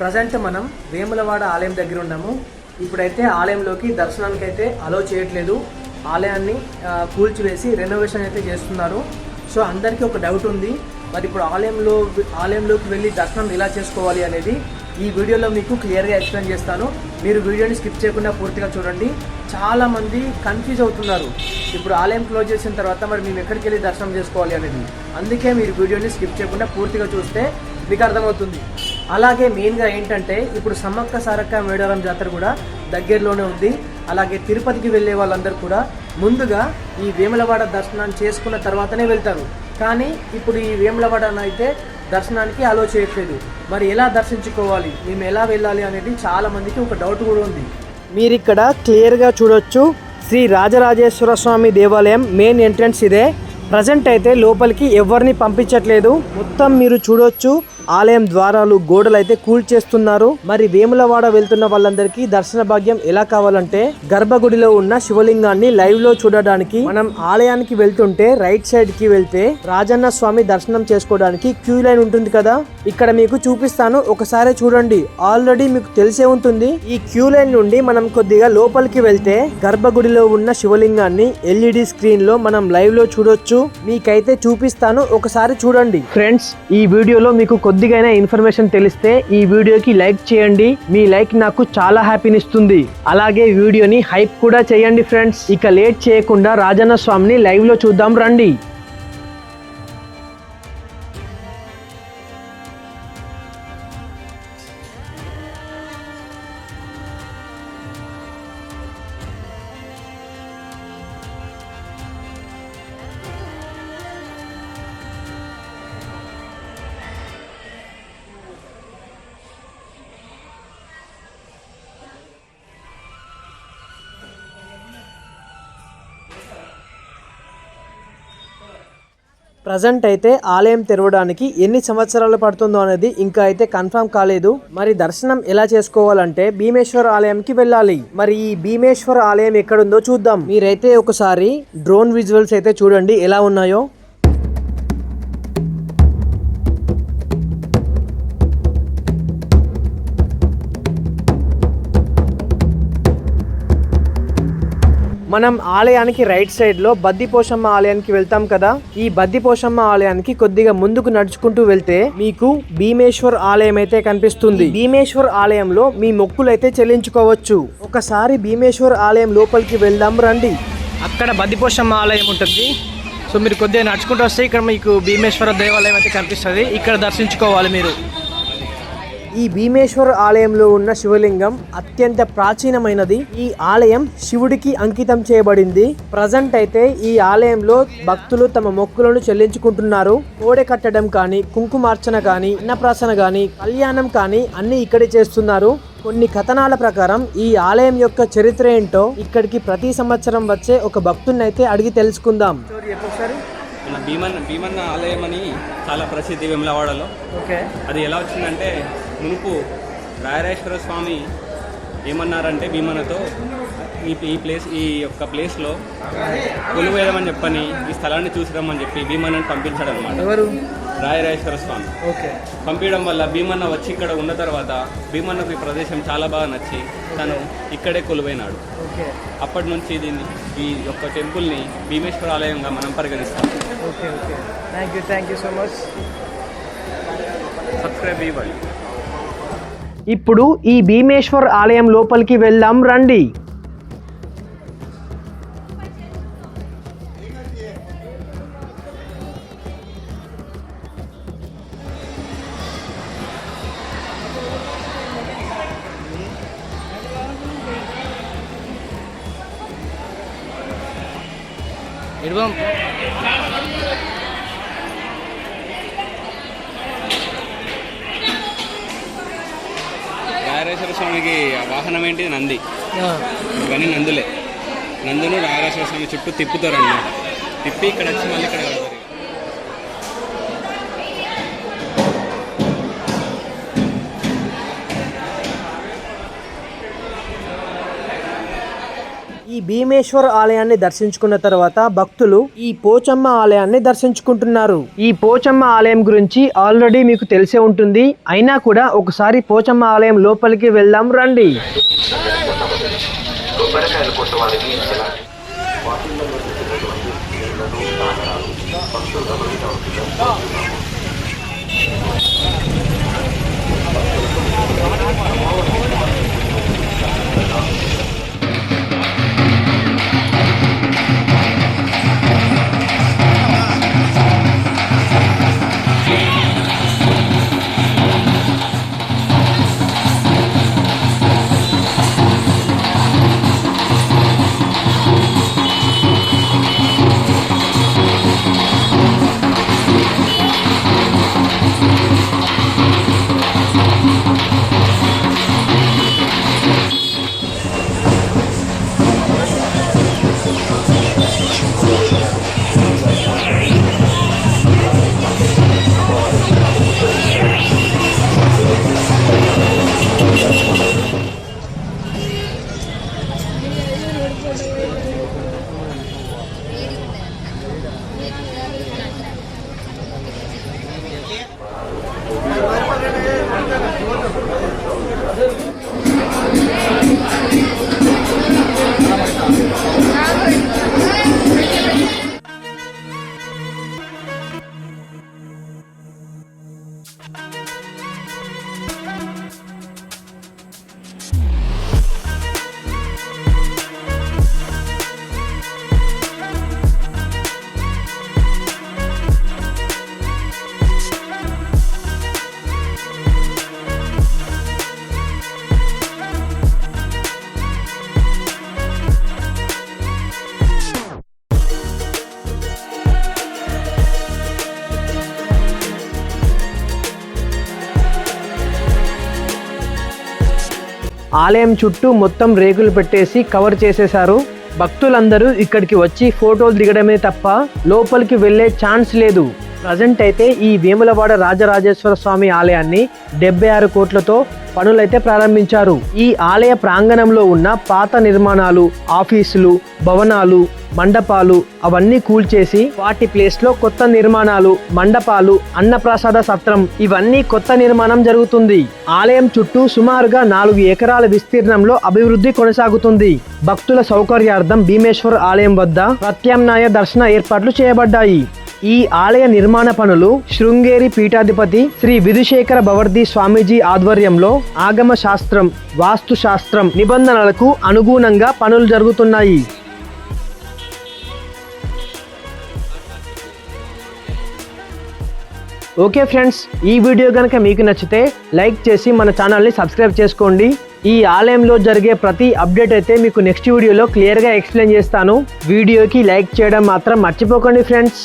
Present మనం వేములవాడ ఆలయం దగ్గర ఉన్నాము. ఇప్పుడైతే ఆలయంలోకి దర్శనానికి అయితే అలో చేయట్లేదు. ఆలయాన్ని కూల్చివేసి రెనోవేషన్ అయితే చేస్తున్నారు. సో అందరికీ ఒక డౌట్ ఉంది. మరి ఇప్పుడు ఆలయంలో ఆలయంలోకి వెళ్ళి దర్శనం ఎలా చేసుకోవాలి అనేది ఈ వీడియోలో మీకు క్లియర్గా ఎక్స్ప్లెయిన్ చేస్తాను. మీరు వీడియోని స్కిప్ చేయకుండా పూర్తిగా చూడండి. చాలామంది కన్ఫ్యూజ్ అవుతున్నారు. ఇప్పుడు ఆలయం క్లోజ్ చేసిన తర్వాత మరి మేము ఎక్కడికి వెళ్ళి దర్శనం చేసుకోవాలి అనేది. అందుకే మీరు వీడియోని స్కిప్ చేయకుండా పూర్తిగా చూస్తే మీకు అర్థమవుతుంది. అలాగే మెయిన్గా ఏంటంటే ఇప్పుడు సమ్మక్క సారక్క మేడారం జాతర కూడా దగ్గరలోనే ఉంది. అలాగే తిరుపతికి వెళ్ళే వాళ్ళందరూ కూడా ముందుగా ఈ వేములవాడ దర్శనాన్ని చేసుకున్న తర్వాతనే వెళ్తారు. కానీ ఇప్పుడు ఈ వేములవాడను అయితే దర్శనానికి అలో చేయట్లేదు. మరి ఎలా దర్శించుకోవాలి? మేము ఎలా వెళ్ళాలి అనేది చాలామందికి ఒక డౌట్ కూడా ఉంది. మీరు ఇక్కడ క్లియర్గా చూడొచ్చు. శ్రీ రాజరాజేశ్వర స్వామి దేవాలయం మెయిన్ ఎంట్రన్స్ ఇదే. ప్రజెంట్ అయితే లోపలికి ఎవరిని పంపించట్లేదు. మొత్తం మీరు చూడొచ్చు. ఆలయం ద్వారాలు గోడలు అయితే కూల్చేస్తున్నారు. మరి వేములవాడ వెళ్తున్న వాళ్ళందరికీ దర్శన భాగ్యం ఎలా కావాలంటే గర్భగుడిలో ఉన్న శివలింగాన్ని లైవ్లో చూడడానికి మనం ఆలయానికి వెళ్తుంటే రైట్ సైడ్కి వెళ్తే రాజన్న స్వామి దర్శనం చేసుకోవడానికి క్యూ లైన్ ఉంటుంది కదా? ఇక్కడ మీకు చూపిస్తాను. ఒకసారి చూడండి. ఆల్రెడీ మీకు తెలిసే ఉంటుంది. ఈ క్యూ లైన్ నుండి మనం కొద్దిగా లోపలికి వెళ్తే గర్భగుడిలో ఉన్న శివలింగాన్ని ఎల్ఈడి స్క్రీన్లో మనం లైవ్లో చూడొచ్చు. మీకైతే చూపిస్తాను. ఒకసారి చూడండి. ఫ్రెండ్స్ ఈ వీడియోలో మీకు కొద్ది కొద్దిగైనా ఇన్ఫర్మేషన్ తెలిస్తే ఈ వీడియోకి లైక్ చేయండి. మీ లైక్ నాకు చాలా హ్యాపీనిస్తుంది. అలాగే వీడియోని హైప్ కూడా చేయండి ఫ్రెండ్స్. ఇక లేట్ చేయకుండా రాజన్న స్వామిని లైవ్లో చూద్దాం రండి. ప్రజెంట్ అయితే ఆలయం తెరవడానికి ఎన్ని సంవత్సరాలు పడుతుందో అనేది ఇంకా అయితే కన్ఫర్మ్ కాలేదు. మరి దర్శనం ఎలా చేసుకోవాలంటే భీమేశ్వర ఆలయంకి వెళ్ళాలి. మరి ఈ భీమేశ్వర ఆలయం ఎక్కడుందో చూద్దాం. మీరైతే ఒకసారి డ్రోన్ విజువల్స్ అయితే చూడండి ఎలా ఉన్నాయో. మనం ఆలయానికి రైట్ సైడ్లో బద్దిపోషమ్మ ఆలయానికి వెళ్తాం కదా? ఈ బద్దిపోషమ్మ ఆలయానికి కొద్దిగా ముందుకు నడుచుకుంటూ వెళ్తే మీకు భీమేశ్వర్ ఆలయం అయితే కనిపిస్తుంది. భీమేశ్వర్ ఆలయంలో మీ మొక్కులు అయితే చెల్లించుకోవచ్చు. ఒకసారి భీమేశ్వర్ ఆలయం లోపలికి వెళ్దాం రండి. అక్కడ బద్దిపోషమ్మ ఆలయం ఉంటుంది. సో మీరు కొద్దిగా నడుచుకుంటూ వస్తే ఇక్కడ మీకు భీమేశ్వర దేవాలయం అయితే కనిపిస్తుంది. ఇక్కడ దర్శించుకోవాలి మీరు. ఈ భీమేశ్వర ఆలయంలో ఉన్న శివలింగం అత్యంత ప్రాచీనమైనది. ఈ ఆలయం శివుడికి అంకితం చేయబడింది. ప్రజెంట్ అయితే ఈ ఆలయంలో భక్తులు తమ మొక్కులను చెల్లించుకుంటున్నారు. కోడె కట్టడం కానీ కుంకుమార్చన కానీ అన్నప్రాసన కానీ కళ్యాణం కానీ అన్ని ఇక్కడే చేస్తున్నారు. కొన్ని కథనాల ప్రకారం ఈ ఆలయం యొక్క చరిత్ర ఏంటో ఇక్కడికి ప్రతి సంవత్సరం వచ్చే ఒక భక్తున్నైతే అయితే అడిగి తెలుసుకుందాం. భీమన్ భీమన్న ఆలయం అని చాలా ప్రసిద్ధి వెమ్లవాడలో. ఓకే. అది ఎలా వచ్చిందంటే మునుపు రాయరేశ్వర స్వామి ఏమన్నారంటే భీమన్నతో ఈ ఈ ప్లేస్ ఈ యొక్క ప్లేస్లో కొలువేయమని చెప్పని ఈ స్థలాన్ని చూసిరమ్మని చెప్పి భీమన్నని పంపించాడు అనమాట ఎవరు రాయరేశ్వర స్వామి. ఓకే. పంపించడం వల్ల భీమన్న వచ్చి ఇక్కడ ఉన్న తర్వాత భీమన్నకు ఈ ప్రదేశం చాలా బాగా నచ్చి తను ఇక్కడే కొలువైనాడు. ఓకే. అప్పటి నుంచి దీన్ని ఈ యొక్క టెంపుల్ని భీమేశ్వర ఆలయంగా మనం పరిగణిస్తాం. Okay okay. Thank you thank you so much subscribe ఇవ్వండి. ఇప్పుడు ఈ భీమేశ్వర్ ఆలయం లోపలికి వెళ్దాం రండి. రాయరేశ్వర స్వామికి వాహనం ఏంటి? నంది. ఇవన్నీ నందులే. నందును రాయరేశ్వర స్వామి చుట్టూ తిప్పుతారు అన్నమాట తిప్పి ఇక్కడ వచ్చి మళ్ళీ ఇక్కడ ఈ భీమేశ్వర్ ఆలయాన్ని దర్శించుకున్న తర్వాత భక్తులు ఈ పోచమ్మ ఆలయాన్ని దర్శించుకుంటున్నారు. ఈ పోచమ్మ ఆలయం గురించి ఆల్రెడీ మీకు తెలిసే ఉంటుంది. అయినా కూడా ఒకసారి పోచమ్మ ఆలయం లోపలికి వెళ్దాం రండి. ఆలయం చుట్టూ మొత్తం రేకులు పెట్టేసి కవర్ చేసేశారు. భక్తులందరూ ఇక్కడికి వచ్చి ఫోటోలు దిగడమే తప్ప లోపలికి వెళ్ళే ఛాన్స్ లేదు. ప్రజెంట్ అయితే ఈ వేములవాడ రాజరాజేశ్వర స్వామి ఆలయాన్ని డెబ్బై ఆరు కోట్లతో పనులైతే ప్రారంభించారు. ఈ ఆలయ ప్రాంగణంలో ఉన్న పాత నిర్మాణాలు ఆఫీసులు భవనాలు మండపాలు అవన్నీ కూల్చేసి వాటి ప్లేస్లో కొత్త నిర్మాణాలు మండపాలు అన్నప్రసాద సత్రం ఇవన్నీ కొత్త నిర్మాణం జరుగుతుంది. ఆలయం చుట్టూ సుమారుగా నాలుగు ఎకరాల విస్తీర్ణంలో అభివృద్ధి కొనసాగుతుంది. భక్తుల సౌకర్యార్థం భీమేశ్వర్ ఆలయం వద్ద ప్రత్యామ్నాయ దర్శన ఏర్పాట్లు చేయబడ్డాయి. ఈ ఆలయ నిర్మాణ పనులు శృంగేరి పీఠాధిపతి శ్రీ విధుశేఖర భవర్ది స్వామీజీ ఆధ్వర్యంలో ఆగమ శాస్త్రం వాస్తు శాస్త్రం నిబంధనలకు అనుగుణంగా పనులు జరుగుతున్నాయి. ఓకే ఫ్రెండ్స్ ఈ వీడియో కనుక మీకు నచ్చితే లైక్ చేసి మన ఛానల్ని సబ్స్క్రైబ్ చేసుకోండి. ఈ ఆలయంలో జరిగే ప్రతి అప్డేట్ అయితే మీకు నెక్స్ట్ వీడియోలో క్లియర్గా ఎక్స్ప్లెయిన్ చేస్తాను. వీడియోకి లైక్ చేయడం మాత్రం మర్చిపోకండి ఫ్రెండ్స్.